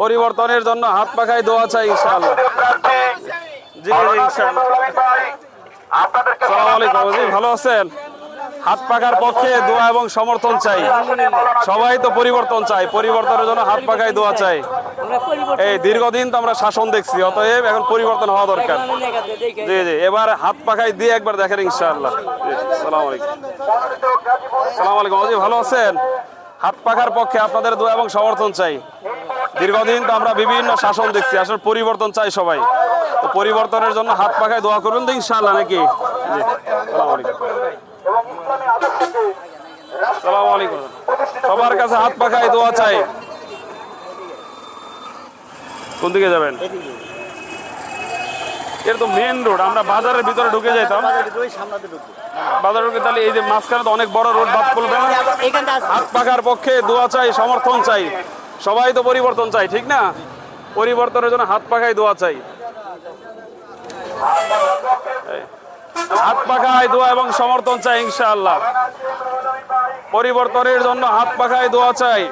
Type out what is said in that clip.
পরিবর্তনের জন্য হাত পাখায় দোয়া চাই ইনশাআল্লাহ। জি জি ইনশাআল্লাহ। সালাম আলাইকুম জি ভালো আছেন? হাত পাখার পক্ষে দোয়া এবং সমর্থন চাই। সবাই তো পরিবর্তন চাই পরিবর্তনের জন্য হাত পাখায় দোয়া চাই। এই দীর্ঘদিন তো আমরা শাসন দেখছি অতএব এখন পরিবর্তন হওয়া দরকার। জি জি এবার হাত পাখায় দিয়ে একবার দেখেন ইনশাআল্লাহ। সালাম আলাইকুম। সালাম আলাইকুম ভালো আছেন? হাত পাখার পক্ষে আপনাদের দোয়া এবং সমর্থন চাই। দীর্ঘদিন তো আমরা বিভিন্ন শাসন দেখছি আসলে পরিবর্তন চাই সবাই। তো পরিবর্তনের জন্য হাত পাখায় দোয়া করবেন তো ইনশাআল্লাহ নাকি? সালাম আলাইকুম। সবার কাছে হাত পাখায় দোয়া চাই। কোন দিকে যাবেন? এটা তো মেন রোড আমরা বাজারের ভিতরে ঢুকে যাইতাম। বাজারে ঢুকে তাহলে এই যে মাঝখানে তো অনেক বড় রোড বাদ করবে হাত পাখার পক্ষে দোয়া চাই সমর্থন চাই। সবাই তো পরিবর্তন চাই, ঠিক না? পরিবর্তনের জন্য হাত পাখায় দোয়া চাই। হাত পাখায় দোয়া এবং সমর্থন চাই, ইনশাআল্লাহ। পরিবর্তনের জন্য হাত পাখায় দোয়া চাই।